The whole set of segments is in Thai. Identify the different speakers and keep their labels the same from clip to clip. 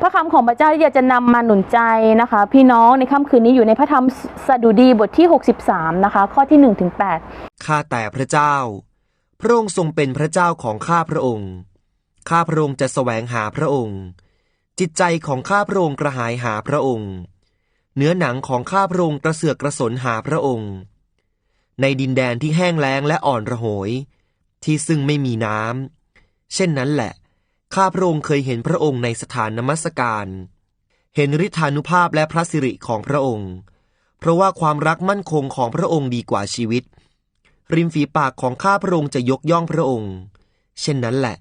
Speaker 1: พระคำของพระเจ้าที่อยากจะนำมาหนุนใจนะคะ พี่น้องในค่ำคืนนี้อยู่ในพระธรรมสดุดีบทที่ 63 นะคะ ข้อที่1ถึง8
Speaker 2: ข้าแต่พระเจ้า พระองค์ทรงเป็นพระเจ้าของข้าพระองค์ ข้าพระองค์จะแสวงหาพระองค์ จิตใจของข้าพระองค์กระหายหาพระองค์ เนื้อหนังของข้าพระองค์กระเสือกกระสนหาพระองค์ ในดินแดนที่แห้งแล้งและอ่อนระโหย ที่ซึ่งไม่มีน้ำเช่นนั้นแหละ ข้าพระองค์เคยเห็นพระองค์ในสถานนมัสการ เห็นฤทธานุภาพและพระสิริของพระองค์ เพราะว่าความรักมั่นคงของพระองค์ดีกว่าชีวิต ริมฝีปากของข้าพระองค์จะยกย่องพระองค์ เช่นนั้นแหละ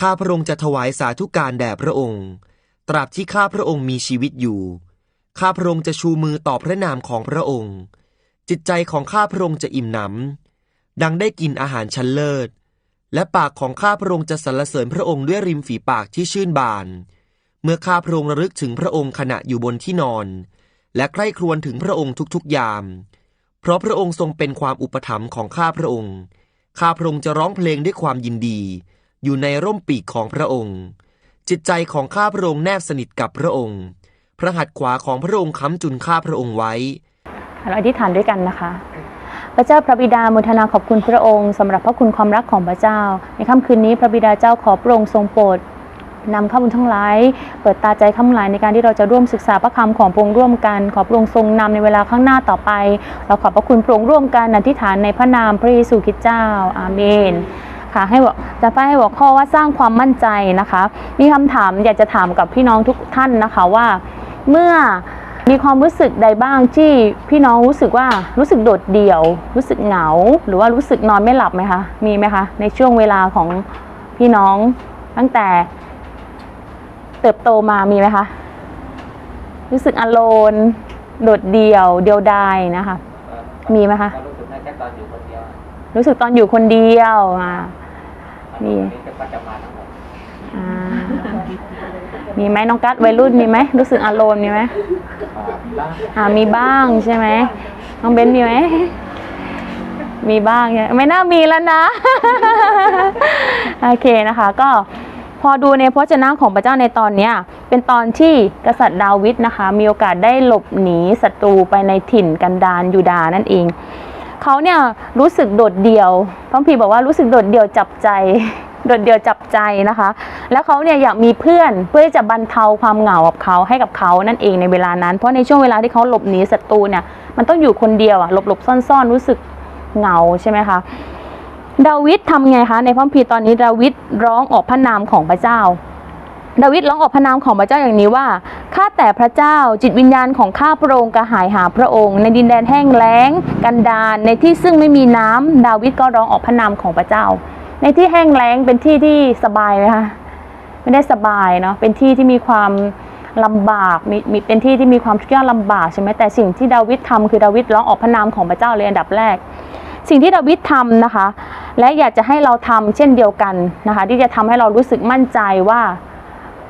Speaker 2: ข้าพระองค์จะถวายสาธุการแด่พระองค์ ตราบที่ข้าพระองค์มีชีวิตอยู่ ข้าพระองค์จะชูมือต่อพระนามของพระองค์ จิตใจของข้าพระองค์จะอิ่มหนำดังได้กินอาหารชั้นเลิศ และปากของข้าพระองค์จะสรรเสริญพระองค์ด้วยริมฝีปากที่ชื่นบาน เมื่อข้าพระองค์ระลึกถึงพระองค์ขณะอยู่บนที่นอน และใคร่ครวญถึงพระองค์ทุกๆยาม เพราะพระองค์ทรงเป็นความอุปถัมภ์ของข้าพระองค์ ข้าพระองค์จะร้องเพลงด้วยความยินดี อยู่ในร่มปีกของพระองค์ จิตใจของข้าพระองค์แนบสนิทกับพระองค์ พระหัตถ์ขวาของพระองค์ค้ำจุนข้าพระองค์ไว้
Speaker 1: เราอธิษฐานด้วยกันนะคะ พระเจ้าพระบิดามุทนาขอบคุณพระองค์สำหรับพระคุณความรักของพระเจ้า ในค่ำคืนนี้พระบิดาเจ้าขอพระองค์ทรงโปรดนำข้าบุญทั้งหลาย เปิดตาใจข้าบุญหลายในการที่เราจะร่วมศึกษาพระคำของพระองค์ร่วมกัน ขอพระองค์ทรงนำในเวลาข้างหน้าต่อไป เราขอบพระคุณพระองค์ร่วมกันอธิษฐานในพระนามพระเยซูคริสต์เจ้า อาเมน ค่ะ ให้บอกจะไปให้หัวข้อว่าสร้างความมั่นใจนะคะ มีคำถามอยากจะถามกับพี่น้องทุกท่านนะคะว่า เมื่อ มีความรู้สึกใดบ้างที่พี่น้องรู้สึกว่ารู้สึกโดดเดี่ยว รู้สึกเหงา หรือว่ารู้สึกนอนไม่หลับไหมคะมีไหมคะ ในช่วงเวลาของพี่น้องตั้งแต่ เติบโตมามีไหมคะ รู้สึกอโลน โดดเดี่ยว เดียวดายนะคะ มีไหมคะ
Speaker 3: รู้สึกได้แค่ตอนอยู่คนเดียว
Speaker 1: รู้สึกตอนอยู่คนเดียวอ่ามี
Speaker 3: อันนี้ก็จะมาทั้งหมด
Speaker 1: อ่า มีไหมน้องกัดวัยรุ่นมีไหมรู้สึกอารมณ์มีไหม
Speaker 3: อ่า
Speaker 1: มีบ้างใช่ไหมน้องเบนมีไหมมีบ้างใช่ไมไม่น่ามีแล้วนะโอเคนะคะก็พอดูในพระเจนะของพระเจ้าในตอนเนี้ยเป็นตอนที่กษัตริย์ดาวิดนะคะ มีโอกาสได้หลบหนีศัตรูไปในถิ่นกันดารยูดานั่นเองเขาเนี่ยรู้สึกโดดเดี่ยวพระพีบอกว่ารู้สึกโดดเดี่ยวจับใจ โดดเดี่ยวจับใจนะคะ แล้วเขาเนี่ยอยากมีเพื่อนเพื่อที่จะบรรเทาความเหงากับเขาให้กับเขานั่นเองในเวลานั้น เพราะในช่วงเวลาที่เขาหลบหนีศัตรูเนี่ยมันต้องอยู่คนเดียวอะหลบหลบๆซ่อนๆรู้สึกเหงาใช่ไหมคะดาวิดทำไงคะในพระคัมภีร์ตอนนี้ดาวิดร้องออกพระนามของพระเจ้าดาวิดร้องออกพระนามของพระเจ้าอย่างนี้ว่า ข้าแต่พระเจ้าจิตวิญญาณของข้าพระองค์กระหายหาพระองค์ ในดินแดนแห้งแล้ง กันดารในที่ซึ่งไม่มีน้ำดาวิดก็ร้องออกพระนามของพระเจ้า ในที่แห้งแล้งเป็นที่ที่สบายไหมคะไม่ได้สบายเนาะเป็นที่ที่มีความลำบากมีมีเป็นที่ที่มีความทุกข์ยากลำบากใช่ไหมแต่สิ่งที่ดาวิดทำคือดาวิดร้องออกพระนามของพระเจ้าเลยอันดับแรก สิ่งที่ดาวิดทำนะคะ และอยากจะให้เราทำเช่นเดียวกันนะคะ ที่จะทำให้เรารู้สึกมั่นใจว่า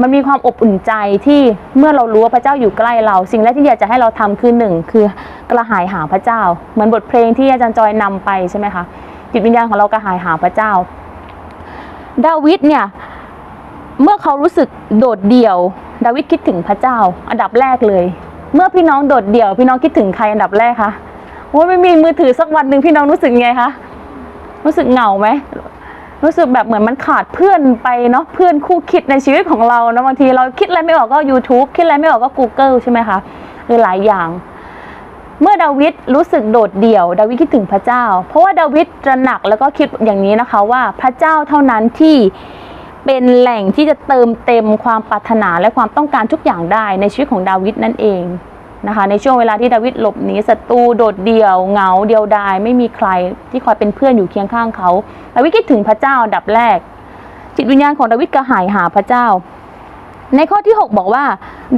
Speaker 1: มันมีความอบอุ่นใจที่เมื่อเรารู้ว่าพระเจ้าอยู่ใกล้เรา สิ่งแรกที่อยากจะให้เราทำคือหนึ่งคือกระหายหาพระเจ้า เหมือนบทเพลงที่อาจารย์จอยนำไปใช่ไหมคะ จิตวิญญาณของเรากระหายหาพระเจ้า ดาวิดเนี่ย เมื่อเขารู้สึกโดดเดี่ยว ดาวิดคิดถึงพระเจ้า อันดับแรกเลย เมื่อพี่น้องโดดเดี่ยว พี่น้องคิดถึงใครอันดับแรกคะโอ้ยไม่มีมือถือสักวันหนึ่งพี่น้องรู้สึกไงคะรู้สึกเหงาไหมรู้สึกแบบเหมือนมันขาดเพื่อนไปเนาะเพื่อนคู่คิดในชีวิตของเราเนาะบางทีเราคิดอะไรไม่ออกก็ YouTube คิดอะไรไม่ออกก็ Google ใช่ไหมคะหรือหลายอย่าง เมื่อดาวิดรู้สึกโดดเดี่ยว ดาวิดคิดถึงพระเจ้า เพราะว่าดาวิดตระหนักแล้วก็คิดอย่างนี้นะคะว่าพระเจ้าเท่านั้นที่เป็นแหล่งที่จะเติมเต็มความปรารถนาและความต้องการทุกอย่างได้ในชีวิตของดาวิดนั่นเองนะคะ ในช่วงเวลาที่ดาวิดหลบหนีศัตรูโดดเดี่ยวเหงาเดียวดายไม่มีใครที่คอยเป็นเพื่อนอยู่เคียงข้างเขาดาวิดคิดถึงพระเจ้าดับแรก จิตวิญญาณของดาวิดกระหายหาพระเจ้า ในข้อที่ 6 บอกว่า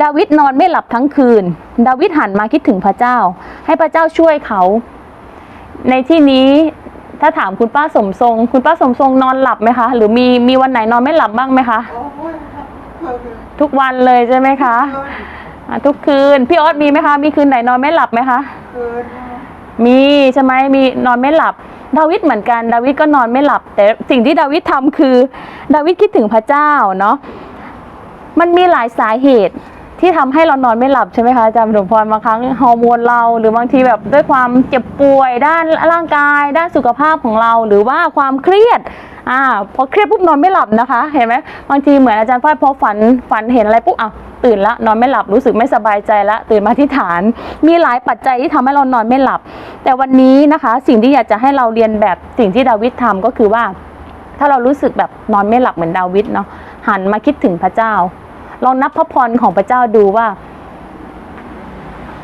Speaker 1: ดาวิดนอนไม่หลับทั้งคืน ดาวิดหันมาคิดถึงพระเจ้า ให้พระเจ้าช่วยเขา ในที่นี้ถ้าถามคุณป้าสมทรง คุณป้าสมทรงนอนหลับไหมคะ หรือมีมีวันไหนนอนไม่หลับบ้างไหมคะ ทุกวันเลยใช่ไหมคะะทุกคืนพี่ออสมีไหมคะ มีคืนไหนนอนไม่หลับไหมคะมีใช่ไหมมีนอนไม่หลับ ดาวิดเหมือนกัน ดาวิดก็นอนไม่หลับ แต่สิ่งที่ดาวิดทำคือ ดาวิดคิดถึงพระเจ้าเนาะ มันมีหลายสาเหตุที่ทำให้เรานอนไม่หลับใช่ไหมคะอาจารย์ปฐมพรบางครั้งฮอร์โมนเราหรือบางทีแบบด้วยความเจ็บป่วย ด้านร่างกาย ด้านสุขภาพของเรา หรือว่าความเครียดอ่าพอเครียดปุ๊บนอนไม่หลับนะคะ เห็นไหมบางทีเหมือนอาจารย์ฝ้ายพอฝันฝันเห็นอะไรปุ๊บอะตื่นละนอนไม่หลับรู้สึกไม่สบายใจละตื่นมาที่ฐาน มีหลายปัจจัยที่ทำให้เรานอนไม่หลับ แต่วันนี้นะคะสิ่งที่อยากจะให้เราเรียนแบบสิ่งที่ดาวิดทำก็คือว่า ถ้าเรารู้สึกแบบนอนไม่หลับเหมือนดาวิดเนาะหันมาคิดถึงพระเจ้า ลองนับพระพรของพระเจ้าดูว่า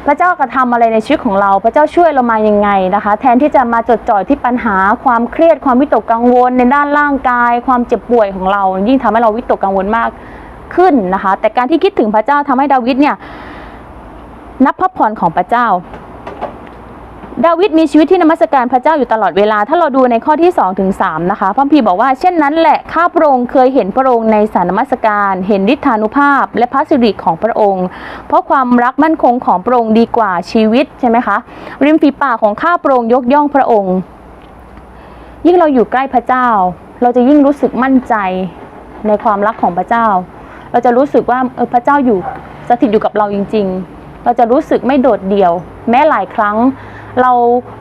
Speaker 1: พระเจ้ากระทำอะไรในชีวิตของเรา พระเจ้าช่วยเรามายังไงนะคะ แทนที่จะมาจดจ่อที่ปัญหา ความเครียดความวิตกกังวลในด้านร่างกาย ความเจ็บป่วยของเรา ยิ่งทำให้เราวิตกกังวลมากขึ้นนะคะ แต่การที่คิดถึงพระเจ้าทำให้ดาวิดเนี่ยนับพระพรของพระเจ้า ดาวิดมีชีวิตที่นมัสการพระเจ้าอยู่ตลอดเวลา ถ้าเราดูในข้อที่2ถึง3นะคะพระคัมภีบอกว่าเช่นนั้นแหละข้าพระองค์เคยเห็นพระองค์ในสารนมัสการ เห็นฤทธานุภาพ และพระสิริของพระองค์ เพราะความรักมั่นคงของพระองค์ดีกว่าชีวิตใช่ไหมคะริมฝีปากของข้าพระองค์ยกย่องพระองค์ ยิ่งเราอยู่ใกล้พระเจ้า เราจะยิ่งรู้สึกมั่นใจในความรักของพระเจ้า เราจะรู้สึกว่าเออพระเจ้าอยู่สถิตอยู่กับเราจริง ๆ เราจะรู้สึกไม่โดดเดี่ยว แม้หลายครั้ง เรา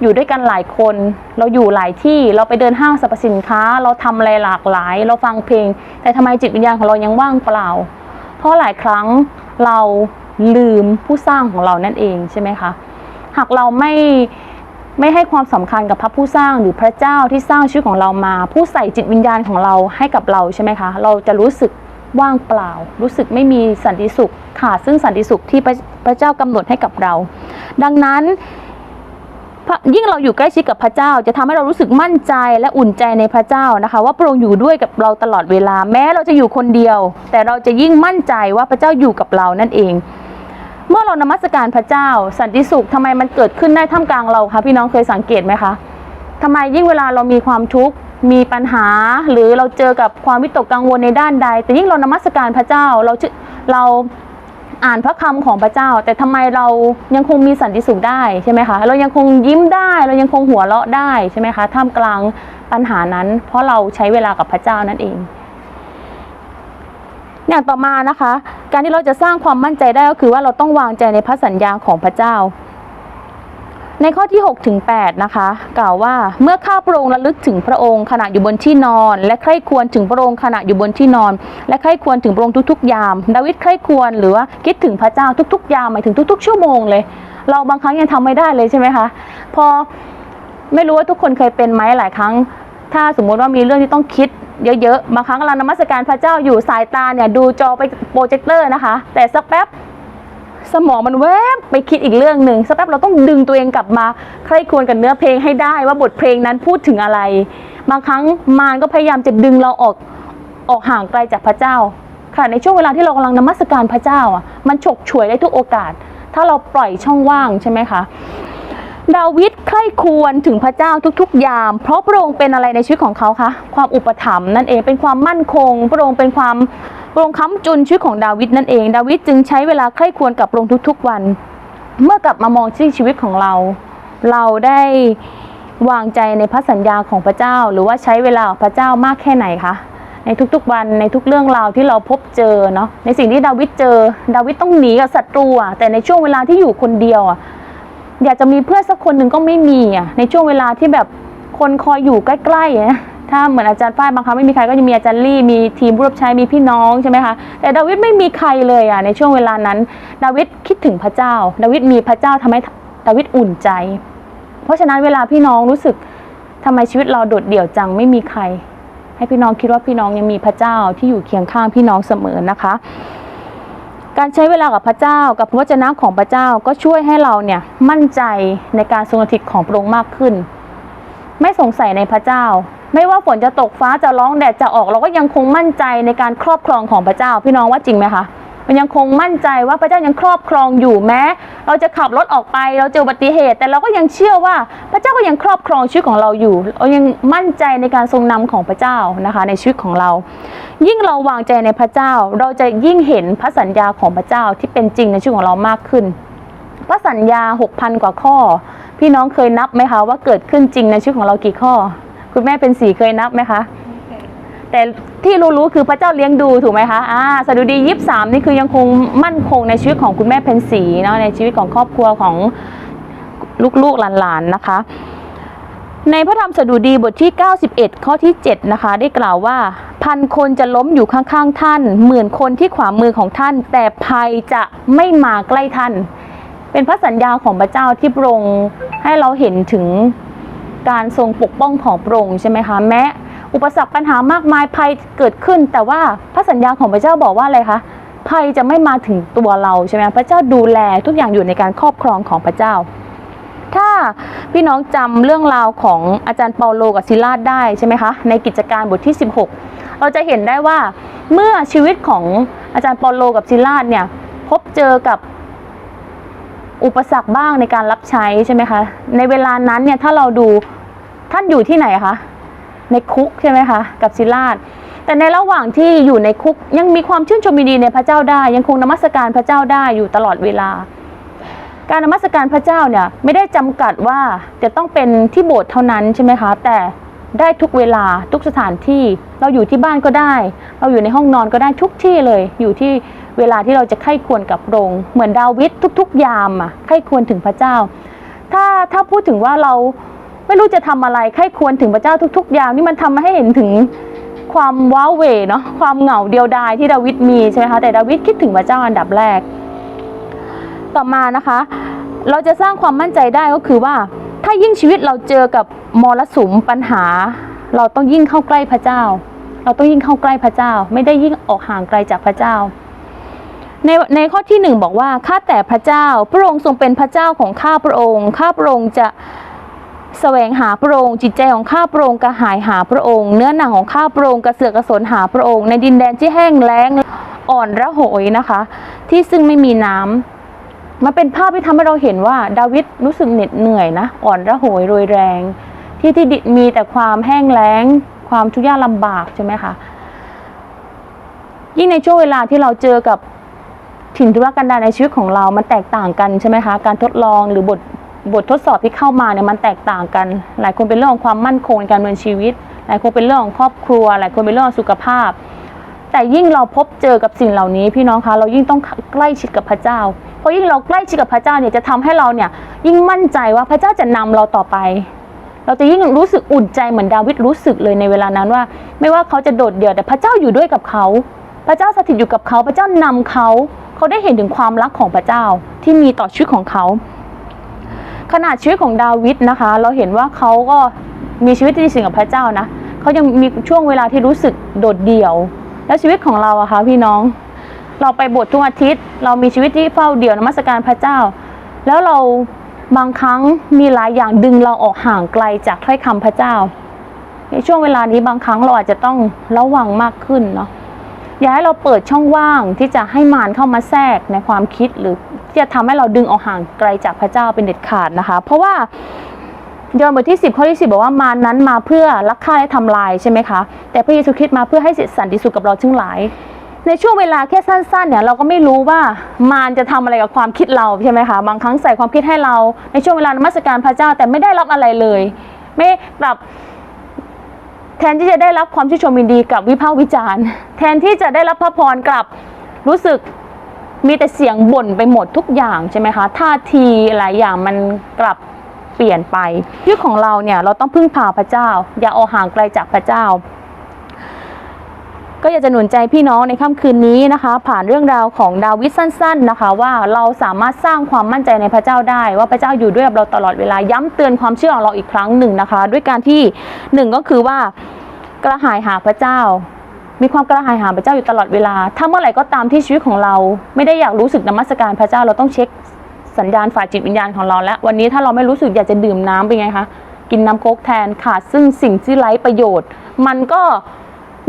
Speaker 1: อยู่ด้วยกันหลายคน เราอยู่หลายที่เราไปเดินห้างสรรพสินค้า เราทำอะไรหลากหลาย เราฟังเพลง แต่ทำไมจิตวิญญาณของเรายังว่างเปล่า เพราะหลายครั้งเราลืมผู้สร้างของเรานั่นเองใช่ไหมคะหากเราไม่ไม่ให้ความสำคัญกับพระผู้สร้างหรือพระเจ้าที่สร้างชีวิตของเรามา ผู้ใส่จิตวิญญาณของเราให้กับเราใช่ไหมคะ เราจะรู้สึกว่างเปล่า รู้สึกไม่มีสันติสุขขาดซึ่งสันติสุขที่พระพระเจ้ากำหนดให้กับเรา ดังนั้น ยิ่งเราอยู่ใกล้ชิดกับพระเจ้า จะทำให้เรารู้สึกมั่นใจและอุ่นใจในพระเจ้านะคะ ว่าพระองค์อยู่ด้วยกับเราตลอดเวลาแม้เราจะอยู่คนเดียว แต่เราจะยิ่งมั่นใจว่าพระเจ้าอยู่กับเรานั่นเอง เมื่อเรานมัสการพระเจ้า สันติสุขทำไมมันเกิดขึ้นได้ท่ามกลางเราคะพี่น้องเคยสังเกตไหมคะทำไมยิ่งเวลาเรามีความทุกข์มีปัญหา หรือเราเจอกับความวิตกกังวลในด้านใด แต่ยิ่งเรานมัสการพระเจ้าเราเรา อ่านพระคำของพระเจ้า แต่ทำไมเรายังคงมีสันติสุขได้ใช่ไหมคะเรายังคงยิ้มได้เรายังคงหัวเราะได้ใช่ไหมคะท่ามกลางปัญหานั้น เพราะเราใช้เวลากับพระเจ้านั่นเองอย่างต่อมานะคะ การที่เราจะสร้างความมั่นใจได้ก็คือว่าเราต้องวางใจในพระสัญญาของพระเจ้า ในข้อที่6ถึง8นะคะ กล่าวว่าเมื่อข้าพระองค์ระลึกถึงพระองค์ขณะอยู่บนที่นอน และใคร่ควรถึงพระองค์ขณะอยู่บนที่นอน และใคร่ควรถึงพระองค์ทุกๆ ยาม ดาวิดใคร่ควรหรือว่าคิดถึงพระเจ้าทุกๆ ยามหมายถึงทุก ๆ ชั่วโมงเลย เราบางครั้งยังทำไม่ได้เลยใช่ไหมคะพอไม่รู้ว่าทุกคนเคยเป็นไหมหลายครั้ง ถ้าสมมุติว่ามีเรื่องที่ต้องคิดเยอะๆบางครั้งเรานมัสการพระเจ้าอยู่สายตาเนี่ยดูจอไปโปรเจคเตอร์นะคะ แต่สักแป๊บ สมองมันแวบไปคิดอีกเรื่องหนึ่งสักแป๊บเราต้องดึงตัวเองกลับมาใคร่ควรกับเนื้อเพลงให้ได้ว่าบทเพลงนั้นพูดถึงอะไร บางครั้งมารก็พยายามจะดึงเราออกออกห่างไกลจากพระเจ้าค่ะในช่วงเวลาที่เรากำลังนมัสการพระเจ้าอะมันฉกฉวยได้ทุกโอกาส ถ้าเราปล่อยช่องว่างใช่ไหมคะดาวิดใคร่ควรถึงพระเจ้าทุกๆ ยาม เพราะพระองค์เป็นอะไรในชีวิตของเขาคะความอุปถัมภ์นั่นเองเป็นความมั่นคง พระองค์เป็นความ พระองค์ค้ำจุนชีวิตของดาวิดนั่นเอง ดาวิดจึงใช้เวลาใคร่ควรกับพระองค์ทุกๆวัน เมื่อกลับมามองที่ชีวิตของเรา เราได้วางใจในพระสัญญาของพระเจ้า หรือว่าใช้เวลาพระเจ้ามากแค่ไหนคะในทุกๆวันในทุกเรื่องราวที่เราพบเจอเนาะในสิ่งที่ดาวิดเจอ ดาวิดต้องหนีกับศัตรูอะแต่ในช่วงเวลาที่อยู่คนเดียวอะอยากจะมีเพื่อนสักคนหนึ่งก็ไม่มีอะในช่วงเวลาที่แบบคนคอยอยู่ใกล้ๆอะ ถ้าเหมือนอาจารย์ฝ้ายบางครั้งไม่มีใครก็จะมีอาจารย์ลี่มีทีมผู้รับใช้มีพี่น้องใช่ไหมคะแต่ดาวิดไม่มีใครเลยอะในช่วงเวลานั้น ดาวิดคิดถึงพระเจ้า ดาวิดมีพระเจ้าทำให้ดาวิดอุ่นใจ เพราะฉะนั้นเวลาพี่น้องรู้สึกทำไมชีวิตเราโดดเดี่ยวจังไม่มีใคร ให้พี่น้องคิดว่าพี่น้องยังมีพระเจ้าที่อยู่เคียงข้างพี่น้องเสมอนะคะ การใช้เวลากับพระเจ้ากับพระวจนะของพระเจ้าก็ช่วยให้เราเนี่ยมั่นใจในการทรงสถิตของพระองค์มากขึ้น ไม่สงสัยในพระเจ้า ไม่ว่าฝนจะตกฟ้าจะร้องแดดจะออกเราก็ยังคงมั่นใจในการครอบครองของพระเจ้า พี่น้องว่าจริงไหมคะมันยังคงมั่นใจว่าพระเจ้ายังครอบครองอยู่แม้ เราจะขับรถออกไปเราเจออุบัติเหตุ แต่เราก็ยังเชื่อว่าพระเจ้าก็ยังครอบครองชีวิตของเราอยู่ เรายังมั่นใจในการทรงนำของพระเจ้านะคะ ในชีวิตของเรา ยิ่งเราวางใจในพระเจ้า เราจะยิ่งเห็นพระสัญญาของพระเจ้าที่เป็นจริงในชีวิตของเรามากขึ้น พระสัญญา 6,000 กว่าข้อ พี่น้องเคยนับไหมคะว่าเกิดขึ้นจริงในชีวิตของเรากี่ข้อ คุณแม่เป็นสีเคยนับไหมคะ แต่ที่รู้ๆคือพระเจ้าเลี้ยงดูถูกไหมคะอ่าสดุดียิบสามนี่คือยังคงมั่นคงในชีวิตของคุณแม่เพนสีเนาะในชีวิตของครอบครัวของลูกๆหลานๆนะคะ ในพระธรรมสดุดีบทที่ 91 ข้อที่ 7 นะคะ ได้กล่าวว่า พันคนจะล้มอยู่ข้างๆท่านหมื่นคนที่ขวามือของท่าน แต่ภัยจะไม่มาใกล้ท่าน เป็นพระสัญญาของพระเจ้าที่พระองค์ให้เราเห็นถึง การทรงปกป้องของพระองค์ใช่ไหมคะแม้อุปสรรคปัญหามากมายภัยเกิดขึ้น แต่ว่าพระสัญญาของพระเจ้าบอกว่าอะไรคะภัยจะไม่มาถึงตัวเราใช่ไหมพระเจ้าดูแลทุกอย่างอยู่ในการครอบครองของพระเจ้า ถ้าพี่น้องจำเรื่องราวของอาจารย์เปาโลกับซิลาดได้ใช่ไหมคะในกิจการบทที่ 16 เราจะเห็นได้ว่าเมื่อชีวิตของอาจารย์เปาโลกับซิลาดเนี่ยพบเจอกับ อุปสรรคบ้างในการรับใช้ใช่ไหมคะ ในเวลานั้นเนี่ยถ้าเราดูท่านอยู่ที่ไหนคะในคุกใช่ไหมคะกับซิลาดแต่ในระหว่างที่อยู่ในคุกยังมีความชื่นชมยินดีในพระเจ้าได้ ยังคงนมัสการพระเจ้าได้อยู่ตลอดเวลา การนมัสการพระเจ้าเนี่ยไม่ได้จำกัดว่าจะต้องเป็นที่โบสถ์เท่านั้นใช่ไหมคะ แต่ได้ทุกเวลาทุกสถานที่เราอยู่ที่บ้านก็ได้ เราอยู่ในห้องนอนก็ได้ทุกที่เลยอยู่ที่ เวลาที่เราจะไข้ควรกับพระองค์เหมือนดาวิดทุก ๆ ยามอะไข้ควรถึงพระเจ้า ถ้าถ้าพูดถึงว่าเราไม่รู้จะทำอะไรไข้ควรถึงพระเจ้าทุก ๆ ยามนี่มันทำให้เห็นถึงความว้าเหวเนาะความเหงาเดียวดายที่ดาวิดมีใช่ไหมคะแต่ดาวิดคิดถึงพระเจ้าอันดับแรก ต่อมานะคะ เราจะสร้างความมั่นใจได้ก็คือว่า ถ้ายิ่งชีวิตเราเจอกับมรสุมปัญหา เราต้องยิ่งเข้าใกล้พระเจ้า เราต้องยิ่งเข้าใกล้พระเจ้า ไม่ได้ยิ่งออกห่างไกลจากพระเจ้า ในในข้อที่หนึ่งบอกว่าข้าแต่พระเจ้า พระองค์ทรงเป็นพระเจ้าของข้าพระองค์ข้าพระองค์จะแสวงหาพระองค์จิตใจของข้าพระองค์กระหายหาพระองค์ เนื้อหนังของข้าพระองค์กระเสือกกระสนหาพระองค์ ในดินแดนที่แห้งแล้งอ่อนระหยนะคะ ที่ซึ่งไม่มีน้ำมันเป็นภาพที่ทำให้เราเห็นว่าดาวิดรู้สึกเหน็ดเหนื่อยนะอ่อนระหยโรยแรง ที่ที่ดิมีแต่ความแห้งแล้ง ความทุกข์ยากลำบากใช่ไหมคะยิ่งในช่วงเวลาที่เราเจอกับ ถิ่นธุรกันดารในชีวิตของเรา มันแตกต่างกันใช่ไหมคะ การทดลองหรือบทบททดสอบที่เข้ามาเนี่ยมันแตกต่างกัน หลายคนเป็นเรื่องของความมั่นคงในการดำเนินชีวิต หลายคนเป็นเรื่องของครอบครัว หลายคนเป็นเรื่องของสุขภาพ แต่ยิ่งเราพบเจอกับสิ่งเหล่านี้พี่น้องคะเรายิ่งต้องใกล้ชิดกับพระเจ้า เพราะยิ่งเราใกล้ชิดกับพระเจ้าเนี่ยจะทำให้เราเนี่ยยิ่งมั่นใจว่าพระเจ้าจะนำเราต่อไป เราจะยิ่งรู้สึกอุ่นใจเหมือนดาวิดรู้สึกเลยในเวลานั้นว่า ไม่ว่าเขาจะโดดเดี่ยวแต่พระเจ้าอยู่ด้วยกับเขา พระเจ้าสถิตอยู่กับเขา พระเจ้านำเขา เขาได้เห็นถึงความรักของพระเจ้าที่มีต่อชีวิตของเขาขนาดชีวิตของดาวิดนะคะ เราเห็นว่าเขาก็มีชีวิตที่ดีสิ่งกับพระเจ้านะเขายังมีช่วงเวลาที่รู้สึกโดดเดี่ยว แล้วชีวิตของเราอะคะพี่น้อง เราไปโบสถ์ทุกอาทิตย์ เรามีชีวิตที่เฝ้าเดี่ยวนมัสการพระเจ้า แล้วเราบางครั้งมีหลายอย่างดึงเราออกห่างไกลจากถ้อยคำพระเจ้า ในช่วงเวลานี้บางครั้งเราอาจจะต้องระวังมากขึ้นเนาะ อย่าให้เราเปิดช่องว่างที่จะให้มารเข้ามาแทรกในความคิดหรือที่จะทำให้เราดึงออกห่างไกลจากพระเจ้าเป็นเด็ดขาดนะคะ เพราะว่ายอห์นบทที่ 10 ข้อที่ 10 บอกว่ามารนั้นมาเพื่อลักฆ่าและทำลายใช่ไหมคะ แต่พระเยซูคริสต์มาเพื่อให้สันติสุขกับเราทั้งหลาย ในช่วงเวลาแค่สั้นๆเนี่ยเราก็ไม่รู้ว่ามารจะทำอะไรกับความคิดเราใช่ไหมคะบางครั้งใส่ความคิดให้เราในช่วงเวลานมัสการพระเจ้าแต่ไม่ได้รับอะไรเลย ไม่กลับ ทนที่จะได้รับความชื่นชมยินดีกับวิพากษ์วิจารณ์ แทนที่จะได้รับพระพรกลับรู้สึกมีแต่เสียงบ่นไปหมดทุกอย่างใช่ไหมคะท่าทีหลายอย่างมันกลับเปลี่ยนไปชีวิตของเราเนี่ยเราต้องพึ่งพาพระเจ้า อย่าออกห่างไกลจากพระเจ้า ก็อยากจะหนุนใจพี่น้องในค่ำคืนนี้นะคะ ผ่านเรื่องราวของดาวิดสั้น ๆนะคะ ว่าเราสามารถสร้างความมั่นใจในพระเจ้าได้ ว่าพระเจ้าอยู่ด้วยกับเราตลอดเวลาย้ำเตือนความเชื่อของเราอีกครั้งหนึ่งนะคะ ด้วยการที่หนึ่งก็คือว่ากระหายหาพระเจ้า มีความกระหายหาพระเจ้าอยู่ตลอดเวลา ถ้าเมื่อไหร่ก็ตามที่ชีวิตของเรา ไม่ได้อยากรู้สึกนมัสการพระเจ้าเราต้องเช็คสัญญาณฝ่ายจิตวิญญาณของเราแล้ว วันนี้ถ้าเราไม่รู้สึกอยากจะดื่มน้ำเป็นไงคะกินน้ำโค้กแทนขาดซึ่งสิ่งที่ไร้ประโยชน์ มันก็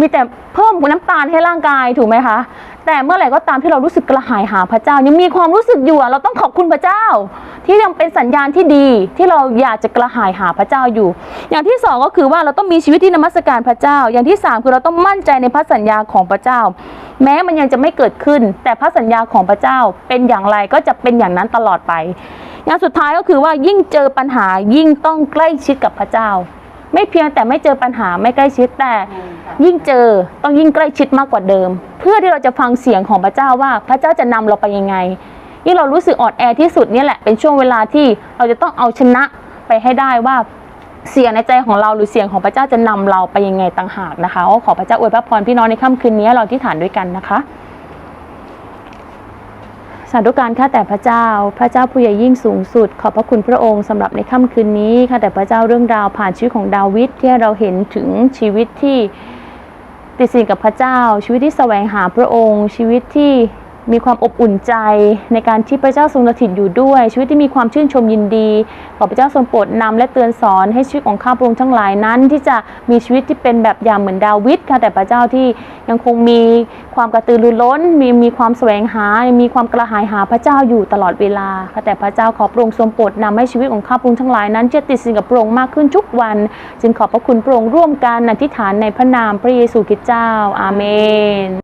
Speaker 1: มีแต่เพิ่มน้ำตาลให้ร่างกายถูกไหมคะ แต่เมื่อไหร่ก็ตามที่เรารู้สึกกระหายหาพระเจ้า ยังมีความรู้สึกอยู่เราต้องขอบคุณพระเจ้า ที่ยังเป็นสัญญาณที่ดี ที่เราอยากจะกระหายหาพระเจ้าอยู่ อย่างที่สองก็คือว่าเราต้องมีชีวิตที่นมัสการพระเจ้า อย่างที่สามคือเราต้องมั่นใจในพระสัญญาของพระเจ้า แม้มันยังจะไม่เกิดขึ้น แต่พระสัญญาของพระเจ้าเป็นอย่างไรก็จะเป็นอย่างนั้นตลอดไป อย่างสุดท้ายก็คือว่ายิ่งเจอปัญหายิ่งต้องใกล้ชิดกับพระเจ้า ไม่เพียงแต่ไม่เจอปัญหาไม่ใกล้ชิดแต่ ยิ่งเจอต้องยิ่งใกล้ชิดมากกว่าเดิม เพื่อที่เราจะฟังเสียงของพระเจ้าว่าพระเจ้าจะนำเราไปยังไงยิ่งเรารู้สึกอ่อนแอที่สุดนี่แหละเป็นช่วงเวลาที่เราจะต้องเอาชนะไปให้ได้ว่าเสียงในใจของเราหรือเสียงของพระเจ้าจะนำเราไปยังไงต่างหากนะคะก็ขอพระเจ้าอวยพระพรพี่น้องในค่ำคืนนี้เราที่ฐานด้วยกันนะคะสาธุการข้าแต่พระเจ้า พระเจ้าผู้ใหญ่ยิ่งสูงสุด ขอบพระคุณพระองค์สำหรับในค่ำคืนนี้ข้าแต่พระเจ้าเรื่องราวผ่านชีวิตของดาวิดที่เราเห็นถึงชีวิตที่ ติดสินกับพระเจ้า ชีวิตที่แสวงหาพระองค์ ชีวิตที่ มีความอบอุ่นใจในการที่พระเจ้าทรงสถิตอยู่ด้วย ชีวิตที่มีความชื่นชมยินดี ขอพระเจ้าทรงโปรดนำและเตือนสอนให้ชีวิตของข้าพระองค์ทั้งหลายนั้น ที่จะมีชีวิตที่เป็นแบบอย่างเหมือนดาวิดค่ะแต่พระเจ้าที่ยังคงมีความกระตือรือร้น มีมีความแสวงหา มีความกระหายหาพระเจ้าอยู่ตลอดเวลาค่ะแต่พระเจ้าขอพระองค์ทรงโปรดนำให้ชีวิตของข้าพระองค์ทั้งหลายนั้นจะติดสินกับพระองค์มากขึ้นทุกวัน จึงขอบพระคุณพระองค์ร่วมกันอธิษฐานในพระนามพระเยซูคริสต์เจ้า อาเมน